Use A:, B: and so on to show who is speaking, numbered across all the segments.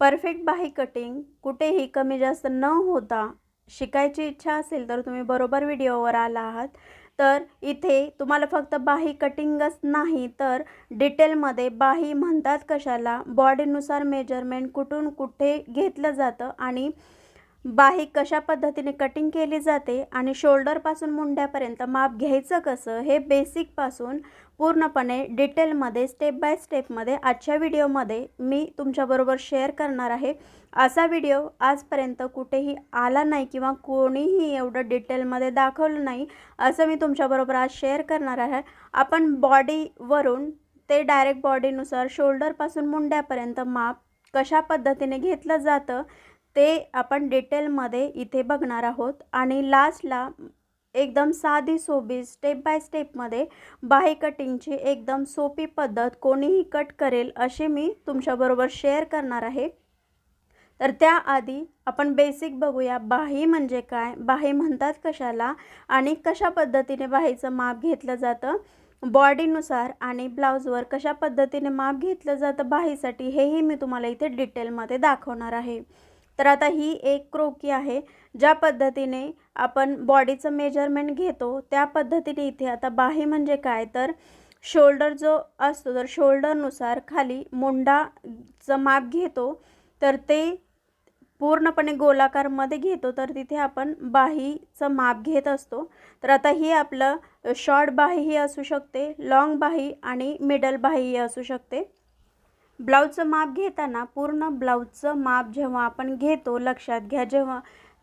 A: Perfect बाही cutting कुठेही कमी जास्त न होता शिकायची इच्छा असेल तर तुम्ही बरोबर व्हिडिओवर आला आहात. तर इथे तुम्हाला फक्त बाही कटिंगच नाही तर डिटेलमध्ये बाही म्हणतात कशाला बॉडीनुसार मेजरमेंट कुठून कुठे घेतलं जातं आणि बाही कशा पद्धतीने कटिंग केली जाते आणि शोल्डरपासून मुंड्यापर्यंत माप घ्यायचं कसं हे बेसिकपासून पूर्णपणे डिटेलमध्ये स्टेप बाय स्टेपमध्ये आजच्या व्हिडिओमध्ये मी तुमच्याबरोबर शेअर करणार आहे. असा व्हिडिओ आजपर्यंत कुठेही आला नाही किंवा कोणीही एवढं डिटेलमध्ये दाखवलं नाही असं मी तुमच्याबरोबर आज शेअर करणार आहे. आपण बॉडीवरून ते डायरेक्ट बॉडीनुसार शोल्डरपासून मुंड्यापर्यंत माप कशा पद्धतीने घेतलं जातं ते आपण डिटेलमध्ये इथे बघणार आहोत. आणि लास्टला एकदम साधी सोबी स्टेप बाय स्टेपमध्ये बाही कटिंगची एकदम सोपी पद्धत कोणीही कट करेल अशी मी तुमच्याबरोबर शेअर करणार आहे. तर त्याआधी आपण बेसिक बघूया बाही म्हणजे काय बाही म्हणतात कशाला आणि कशा पद्धतीने बाहीचं माप घेतलं जातं बॉडीनुसार आणि ब्लाऊजवर कशा पद्धतीने माप घेतलं जातं बाहीसाठी हेही मी तुम्हाला इथे डिटेलमध्ये दाखवणार आहे. तर आता ही एक क्रोकी आहे ज्या पद्धतीने आपण बॉडीचं मेजरमेंट घेतो त्या पद्धतीने इथे आता बाही म्हणजे काय? तर शोल्डर जो असतो तर शोल्डरनुसार खाली मुंडाचं माप घेतो तर ते पूर्णपणे गोलाकारमध्ये घेतो तर तिथे आपण बाहीचं माप घेत असतो. तर आता ही आपलं शॉर्ट बाहीही असू शकते लाँग बाही आणि मिडल बाहीही असू शकते. ब्लाऊजचं माप घेताना पूर्ण ब्लाऊजचं माप जेव्हा आपण घेतो लक्षात घ्या जेव्हा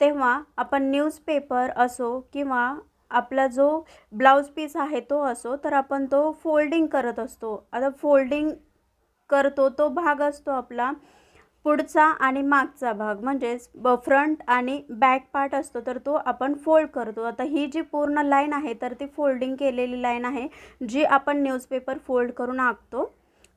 A: तेव्हा आपण न्यूजपेपर असो किंवा आपला जो ब्लाऊज पीस आहे तो असो तर आपण तो फोल्डिंग करत असतो. आता फोल्डिंग करतो तो भाग असतो आपला पुढचा आणि मागचा भाग. म्हणजेच ब फ्रंट आणि बॅक पार्ट असतो तर तो आपण फोल्ड करतो. आता ही जी पूर्ण लाईन आहे तर ती फोल्डिंग केलेली लाईन आहे जी आपण न्यूजपेपर फोल्ड करून आखतो.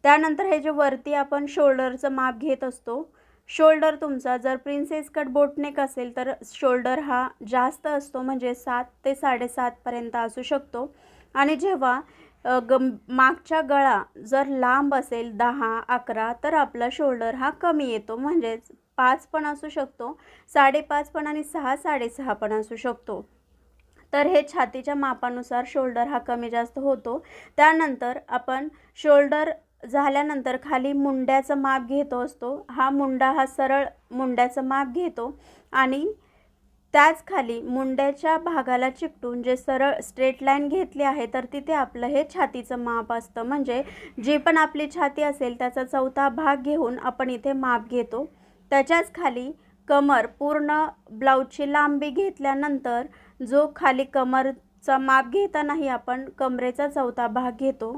A: त्यानंतर हे जे वरती आपण शोल्डरचं माप घेत असतो शोल्डर तुमचा जर प्रिन्सेस कट बोटनेक असेल तर शोल्डर हा जास्त असतो म्हणजे सात ते साडेसातपर्यंत असू शकतो. आणि जेव्हा ग मागच्या गळा जर लांब असेल दहा अकरा तर आपला शोल्डर हा कमी येतो. म्हणजेच पाच पण असू शकतो साडेपाच पण आणि सहा साडेसहा पण असू शकतो. तर हे छातीच्या मापानुसार शोल्डर हा कमी जास्त होतो. त्यानंतर आपण शोल्डर झाल्यानंतर खाली मुंड्याचं माप घेतो असतो. हा मुंडा हा सरळ मुंड्याचं माप घेतो आणि त्याच खाली मुंड्याच्या भागाला चिकटून जे सरळ स्ट्रेट लाईन घेतली आहे तर तिथे आपलं हे छातीचं माप असतं. म्हणजे जी पण आपली छाती असेल त्याचा चौथा भाग घेऊन आपण इथे माप घेतो. त्याच्याच खाली कमर पूर्ण ब्लाऊजची लांबी घेतल्यानंतर जो खाली कमरचा माप घेतानाही आपण कमरेचा चौथा भाग घेतो.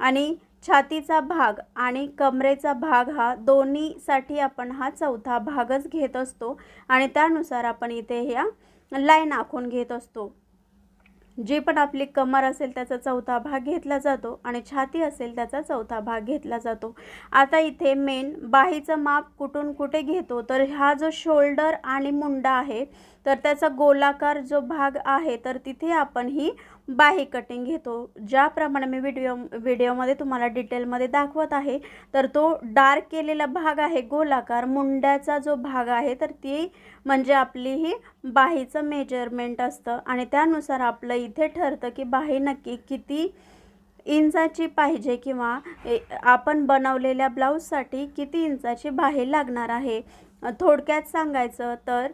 A: आणि छातीचा भाग आणि कमरेचा भाग हा दोन्हीसाठी आपण हा चौथा भागच घेत असतो आणि त्यानुसार आपण इथे ह्या लाईन आखून घेत असतो. जी पण आपली कमर असेल त्याचा चौथा भाग घेतला जातो आणि छाती असेल त्याचा चौथा भाग घेतला जातो. आता इथे मेन बाहीचं माप कुठून कुठे घेतो? तर हा जो शोल्डर आणि मुंडा आहे तर त्याचा गोलाकार जो भाग आहे तर तिथे आपण ही बाही कटिंग घेतो. ज्याप्रमाणे मी व्हिडिओ व्हिडिओमध्ये तुम्हाला डिटेलमध्ये दाखवत आहे तर तो डार्क केलेला भाग आहे गोलाकार. मुंड्याचा जो भाग आहे तर ती म्हणजे आपली ही बाहीचं मेजरमेंट असतं. आणि त्यानुसार आपलं इथे ठरतं की बाही नक्की किती इंचाची पाहिजे किंवा आपण बनवलेल्या ब्लाऊजसाठी किती इंचाची बाही लागणार आहे. थोडक्यात सांगायचं तर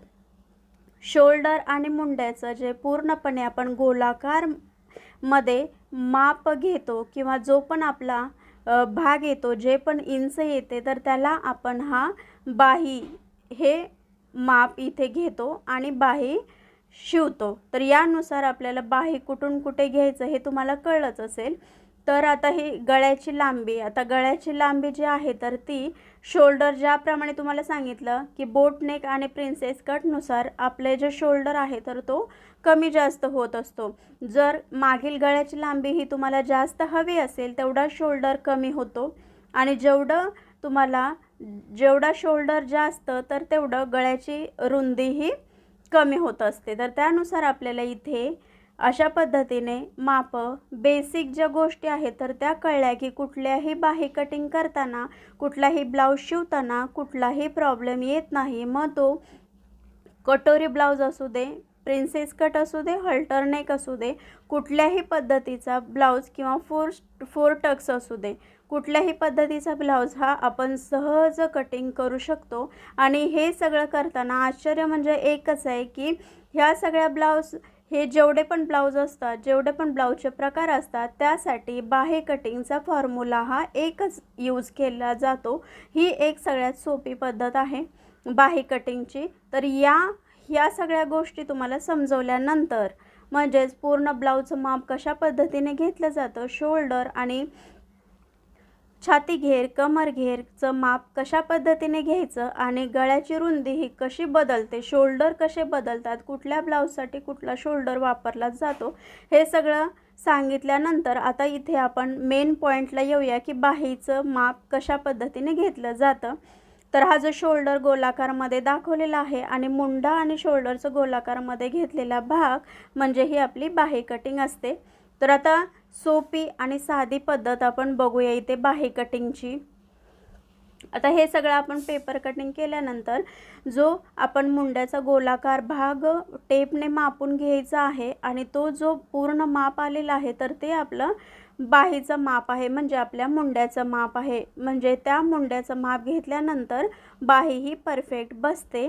A: शोल्डर आणि मुंड्याचं जे पूर्णपणे आपण गोलाकारमध्ये माप घेतो किंवा जो पण आपला भाग येतो जे पण इंच येते तर त्याला आपण हा बाही हे माप इथे घेतो आणि बाही शिवतो. तर यानुसार आपल्याला बाही कुठून कुठे घ्यायचं हे तुम्हाला कळलंच असेल. तर आता ही गळ्याची लांबी आता गळ्याची लांबी जी आहे तर ती शोल्डर ज्याप्रमाणे तुम्हाला सांगितलं की बोट नेक आणि प्रिन्सेस कटनुसार आपले जे शोल्डर आहे तर तो कमी जास्त होत असतो. जर मागील गळ्याची लांबी ही तुम्हाला जास्त हवी असेल तेवढा शोल्डर कमी होतो. आणि जेवढं तुम्हाला जेवढा शोल्डर जास्त तर तेवढं गळ्याची रुंदीही कमी होत असते. तर त्यानुसार आपल्याला इथे अशा पद्धतीने मापं बेसिक ज्या गोष्टी आहेत तर त्या कळल्या की कुठल्याही बाही कटिंग करताना कुठलाही ब्लाऊज शिवताना कुठलाही प्रॉब्लेम येत नाही. मग तो कटोरी ब्लाऊज असू दे प्रिन्सेस कट असू दे हल्टरनेक असू दे कुठल्याही पद्धतीचा ब्लाऊज किंवा फोर फोर टक्स असू दे कुठल्याही पद्धतीचा ब्लाऊज हा आपण सहज कटिंग करू शकतो. आणि हे सगळं करताना आश्चर्य म्हणजे एकच आहे की ह्या सगळ्या ब्लाऊज हे जेवढे पण ब्लाऊज असतात जेवढे पण ब्लाऊजचे प्रकार असतात त्यासाठी बाहे कटिंगचा फॉर्म्युला हा एकच यूज केला जातो. ही एक सगळ्यात सोपी पद्धत आहे बाहे कटिंगची. तर या ह्या सगळ्या गोष्टी तुम्हाला समजवल्यानंतर म्हणजेच पूर्ण ब्लाऊजचं माप कशा पद्धतीने घेतलं जातं शोल्डर आणि छाती घेर कमर घेरचं माप कशा पद्धतीने घ्यायचं आणि गळ्याची रुंदी ही कशी बदलते शोल्डर कसे बदलतात कुठल्या ब्लाऊजसाठी कुठला शोल्डर वापरला जातो हे सगळं सांगितल्यानंतर आता इथे आपण मेन पॉईंटला येऊया की बाहीचं माप कशा पद्धतीने घेतलं जातं. तर हा जो शोल्डर गोलाकारमध्ये दाखवलेला आहे आणि मुंडा आणि शोल्डरचं गोलाकारमध्ये घेतलेला भाग म्हणजे ही आपली बाही कटिंग असते. तर आता सोपी आणि साधी पद्धत आपण बघूया इथे बाही कटिंगची. आता हे सगळं आपण पेपर कटिंग केल्यानंतर जो आपण मुंड्याचा गोलाकार भाग टेपने मापून घ्यायचा आहे आणि तो जो पूर्ण माप आलेला आहे तर ते आपलं बाहीचं माप आहे म्हणजे आपल्या मुंड्याचं माप आहे. म्हणजे त्या मुंड्याचं माप घेतल्यानंतर बाही ही परफेक्ट बसते.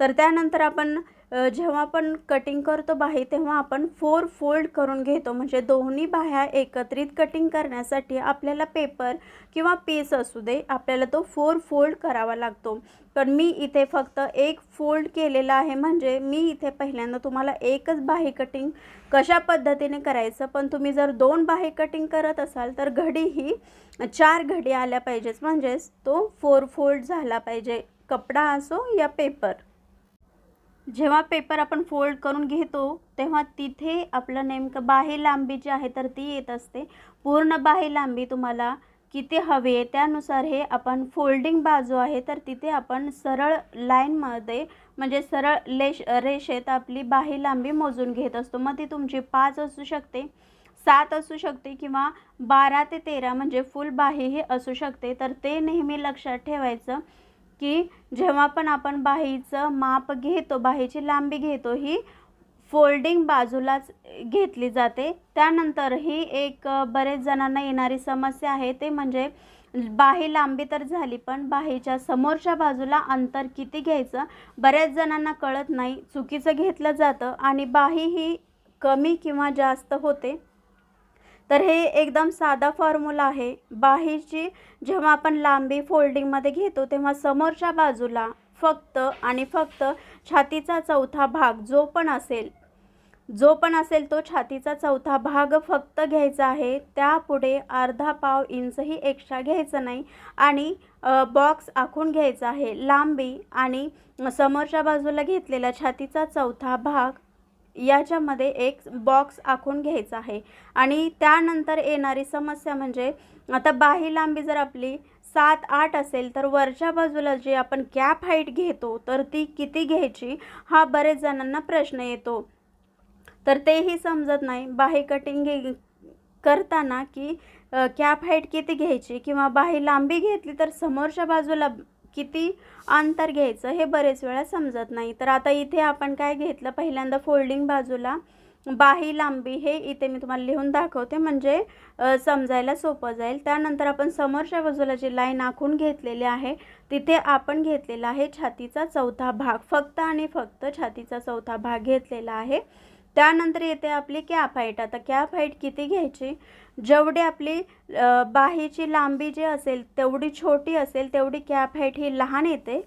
A: तर त्यानंतर आपण जेव्हा आपण कटिंग करतो बाही तेव्हा आपण फोर फोल्ड करून घेतो. म्हणजे दोन्ही बाह्या एकत्रित कटिंग करण्यासाठी आपल्याला पेपर किंवा पीस असू दे आपल्याला तो फोर फोल्ड करावा लागतो. पण मी इथे फक्त एक फोल्ड केलेला आहे. म्हणजे मी इथे पहिल्यांदा तुम्हाला एकच बाही कटिंग कशा पद्धतीने करायचं? पण तुम्ही जर दोन बाही कटिंग करत असाल तर घडी ही चार घडी आल्या पाहिजेच. म्हणजेच तो फोर फोल्ड झाला पाहिजे. कपडा असो या पेपर जेव्हा पेपर आपण फोल्ड करून घेतो तेव्हा तिथे आपलं नेमकं बाही लांबी जी आहे तर ती येत असते. पूर्ण बाही लांबी तुम्हाला किती हवी आहे त्यानुसार हे आपण फोल्डिंग बाजू आहे तर तिथे आपण सरळ लाईनमध्ये म्हणजे सरळ लेश रेषेत आपली बाही लांबी मोजून घेत असतो. मग ती तुमची पाच असू शकते सात असू शकते किंवा बारा ते तेरा म्हणजे फुल बाहीही असू शकते. तर ते नेहमी लक्षात ठेवायचं. की जेव्हा पण आपण बाहीचं माप घेतो बाहीची लांबी घेतो ही फोल्डिंग बाजूलाच घेतली जाते. त्यानंतर ही एक बरेच जणांना येणारी समस्या आहे ते म्हणजे बाही लांबी तर झाली पण बाहीच्या समोरच्या बाजूला अंतर किती घ्यायचं बऱ्याच जणांना कळत नाही. चुकीचं घेतलं जातं आणि बाही ही कमी किंवा जास्त होते. तर हे एकदम साधा फॉर्म्युला आहे. बाहेरची जेव्हा आपण लांबी फोल्डिंगमध्ये घेतो तेव्हा समोरच्या बाजूला फक्त आणि फक्त छातीचा चौथा भाग जो पण असेल जो पण असेल तो छातीचा चौथा भाग फक्त घ्यायचा आहे. त्यापुढे अर्धा पाव इंचही एक्स्ट्रा घ्यायचं नाही आणि बॉक्स आखून घ्यायचा आहे. लांबी आणि समोरच्या बाजूला घेतलेला छातीचा चौथा भाग याच्यामध्ये एक बॉक्स आखून घ्यायचा आहे. आणि त्यानंतर येणारी समस्या म्हणजे आता बाही लांबी जर आपली सात आठ असेल तर वरच्या बाजूला जी आपण कॅप हाईट घेतो तर ती किती घ्यायची? हा बरेच जणांना प्रश्न येतो. तर तेही समजत नाही. बाही कटिंग घे करताना की कॅप हाईट किती घ्यायची? किंवा बाही लांबी घेतली तर समोरच्या बाजूला किती अंतर घ्यायचं हे बरेच वेळा समजत नाही. तर आता इथे आपण काय घेतलं? पहिल्यांदा फोल्डिंग बाजूला बाही लांबी हे इथे मी तुम्हाला लिहून दाखवते. म्हणजे समजायला सोपं जाईल. त्यानंतर आपण समोरच्या बाजूला जी लाईन आखून घेतलेली आहे तिथे आपण घेतलेला आहे छातीचा चौथा भाग. फक्त आणि फक्त छातीचा चौथा भाग घेतलेला आहे. त्यानंतर येते आपली कॅप हाईट आता कॅप हाईट किती घ्यायची? जेवढी आपली बाहीची लांबी जी असेल तेवढी छोटी असेल तेवढी कॅप हाईट ही लहान येते.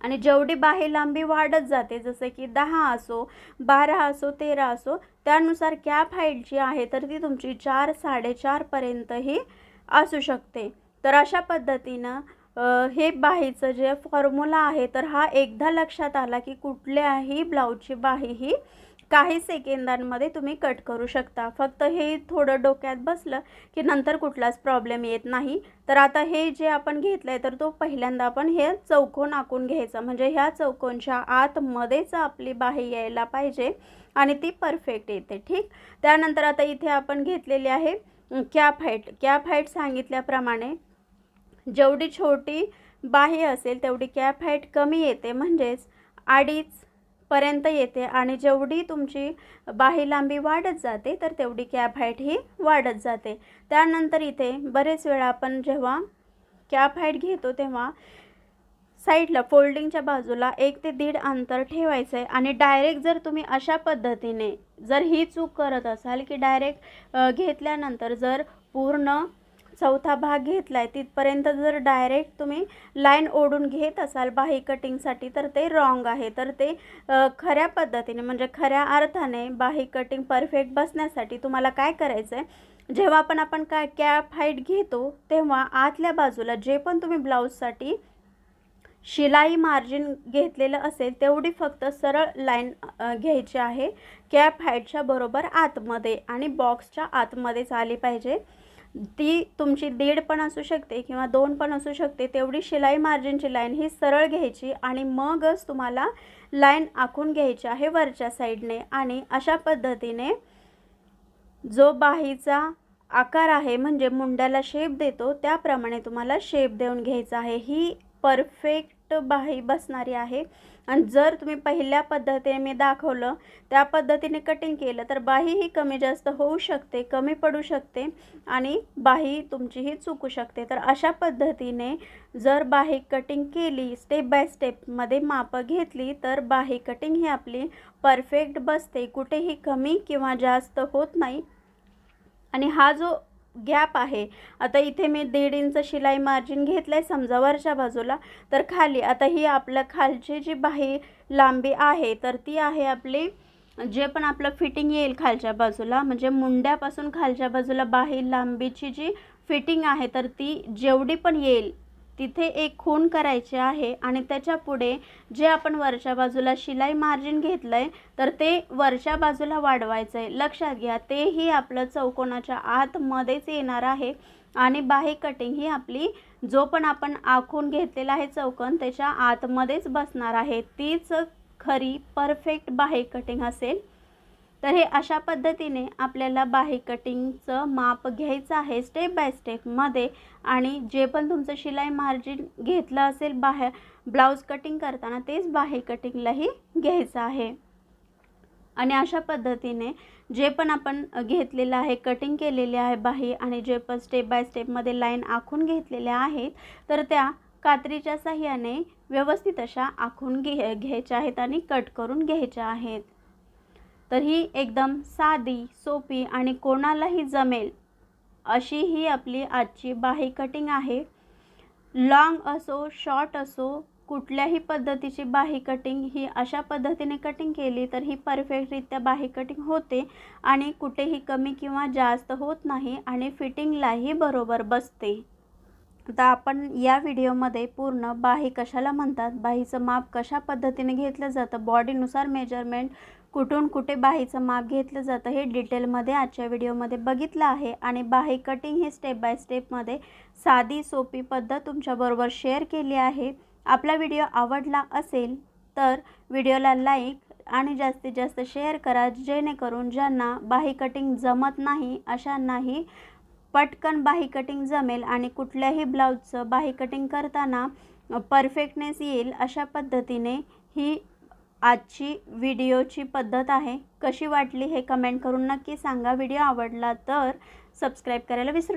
A: आणि जेवढी बाही लांबी वाढत जाते जसं की दहा असो बारा असो तेरा असो त्यानुसार कॅप हाईट जी आहे तर ती तुमची चार साडेचारपर्यंतही असू शकते. तर अशा पद्धतीनं हे बाहीचं जे फॉर्म्युला आहे तर हा एकदा लक्षात आला की कुठल्याही ब्लाऊजची बाही ही काही सेकंदांमध्ये तुम्ही कट करू शकता. फक्त हे थोडं डोक्यात बसलं की नंतर कुठलाच प्रॉब्लेम येत नाही. तर आता हे जे आपण घेतलं आहे तर तो पहिल्यांदा आपण हे चौकोन आखून घ्यायचा. म्हणजे ह्या चौकोनच्या आतमध्येच आपली बाही यायला पाहिजे आणि ती परफेक्ट येते ठीक? त्यानंतर आता इथे आपण घेतलेली आहे कॅप हाईट. कॅप हाईट सांगितल्याप्रमाणे जेवढी छोटी बाही असेल तेवढी कॅप हाईट कमी येते. म्हणजेच अडीच पर्यंत येते आणि जेवढी तुमची बाही लांबी वाढत जाते तर तेवढी कॅप हाईट ही वाढत जाते. त्यानंतर इथे बरेच वेळा आपण जेव्हा कॅप हाईट घेतो तेव्हा साईडला फोल्डिंगच्या बाजूला एक ते दीड अंतर ठेवायचं आहे आणि डायरेक्ट जर तुम्ही अशा पद्धतीने जर ही चूक करत असाल की डायरेक्ट घेतल्यानंतर जर पूर्ण चौथा भाग घेतला आहे तिथपर्यंत जर डायरेक्ट तुम्ही लाईन ओढून घेत असाल बाही कटिंगसाठी तर ते रॉंग आहे. तर ते खऱ्या पद्धतीने म्हणजे खऱ्या अर्थाने बाही कटिंग परफेक्ट बसण्यासाठी तुम्हाला काय करायचं आहे जेव्हा पण आपण काय कॅप हाईट घेतो तेव्हा आतल्या बाजूला जे पण तुम्ही ब्लाऊजसाठी शिलाई मार्जिन घेतलेलं असेल तेवढी फक्त सरळ लाईन घ्यायची आहे. कॅप हाईटच्या बरोबर आतमध्ये आणि बॉक्सच्या आतमध्येच आली पाहिजे. ती तुमची दीड पण असू शकते किंवा दोन पण असू शकते तेवढी शिलाई मार्जिनची लाईन ही सरळ घ्यायची आणि मगच तुम्हाला लाईन आखून घ्यायची आहे वरच्या साईडने आणि अशा पद्धतीने जो बाहीचा आकार आहे म्हणजे मुंड्याला शेप देतो त्याप्रमाणे तुम्हाला शेप देऊन घ्यायचा आहे. ही परफेक्ट बाही बसणारी आहे. आणि जर तुम्ही पहिल्या पद्धतीने मी दाखवलं त्या पद्धतीने कटिंग केलं तर बाही ही कमी जास्त होऊ शकते कमी पडू शकते आणि बाही तुमचीही चुकू शकते. तर अशा पद्धतीने जर बाही कटिंग केली स्टेप बाय स्टेपमध्ये मापं घेतली तर बाही कटिंग ही आपली परफेक्ट बसते. कुठेही कमी किंवा जास्त होत नाही. आणि हा जो गॅप आहे. आता इथे मी दीड इंच शिलाई मार्जिन घेतलं आहे समजा वरच्या बाजूला तर खाली आता ही आपल्या खालची जी बाही लांबी आहे तर ती आहे आपली जे पण आपलं फिटिंग येईल खालच्या बाजूला म्हणजे मुंड्यापासून खालच्या बाजूला बाही लांबीची जी फिटिंग आहे तर ती जेवढी पण येईल तिथे एक खूण करायची आहे आणि त्याच्या पुढे जे आपण वरच्या बाजूला शिलाई मार्जिन घेतलं आहे तर ते वरच्या बाजूला वाढवायचं आहे लक्षात घ्या तेही आपलं चौकोनाच्या आतमध्येच येणार आहे आणि बाहे कटिंग ही आपली जो पण आपण आखून घेतलेला आहे चौकोन त्याच्या आतमध्येच बसणार आहे. तीच खरी परफेक्ट बाहे कटिंग असेल. तर हे अशा पद्धतीने आपल्याला बाही कटिंगचं माप घ्यायचं आहे स्टेप बाय स्टेपमध्ये आणि जे पण तुमचं शिलाई मार्जिन घेतलं असेल बाहेर ब्लाऊज कटिंग करताना तेच बाही कटिंगलाही घ्यायचं आहे. आणि अशा पद्धतीने जे पण आपण घेतलेलं आहे कटिंग केलेले आहे बाही आणि जे पण स्टेप बाय स्टेपमध्ये लाईन आखून घेतलेल्या आहेत तर त्या कात्रीच्या साह्याने व्यवस्थित अशा आखून घे घ्यायच्या आहेत आणि कट करून घ्यायच्या आहेत. तर ही एकदम साधी सोपी आणि कोणालाही जमेल अशी ही आपली आजची बाही कटिंग आहे. लाँग असो शॉर्ट असो कुठल्याही पद्धतीची बाही कटिंग ही अशा पद्धतीने कटिंग केली तर ही परफेक्टरित्या बाही कटिंग होते आणि कुठेही कमी किंवा जास्त होत नाही आणि फिटिंगलाही बरोबर बसते. आता आपण या व्हिडिओमध्ये पूर्ण बाही कशाला म्हणतात? बाहीचं माप कशा पद्धतीने घेतलं जातं? बॉडीनुसार मेजरमेंट कुठून कुठे बाहीचं माप घेतलं जातं हे डिटेलमध्ये आजच्या व्हिडिओमध्ये बघितलं आहे. आणि बाही कटिंग हे स्टेप बाय स्टेपमध्ये साधी सोपी पद्धत तुमच्याबरोबर शेअर केली आहे. आपला व्हिडिओ आवडला असेल तर व्हिडिओला लाईक आणि जास्तीत जास्त शेअर करा जेणेकरून ज्यांना बाही कटिंग जमत नाही अशांनाही पटकन बाही कटिंग जमेल आणि कुठल्याही ब्लाऊजचं बाही कटिंग करताना परफेक्टनेस येईल अशा पद्धतीने ही आजची व्हिडिओची पद्धत आहे. कशी वाटली हे कमेंट करून नक्की सांगा. व्हिडिओ आवडला तर सबस्क्राईब करायला विसरू नका.